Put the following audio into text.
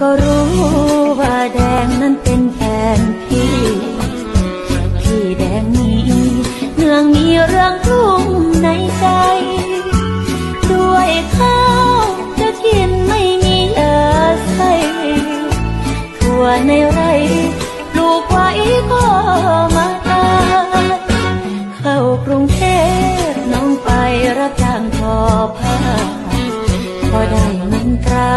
ก็รู้ว่าแดงนั้นเป็นแฟนพี่ พี่แดงนี้เนื่องมีเรื่องกลุ่มในใจ ด้วยข้าวจะกินไม่มีเออใส่ทั่วในไรปลูกไว้ก็มาตายเข้ากรุงเทพน้องไปรับจ้างทอผ้าพอได้เงินตรา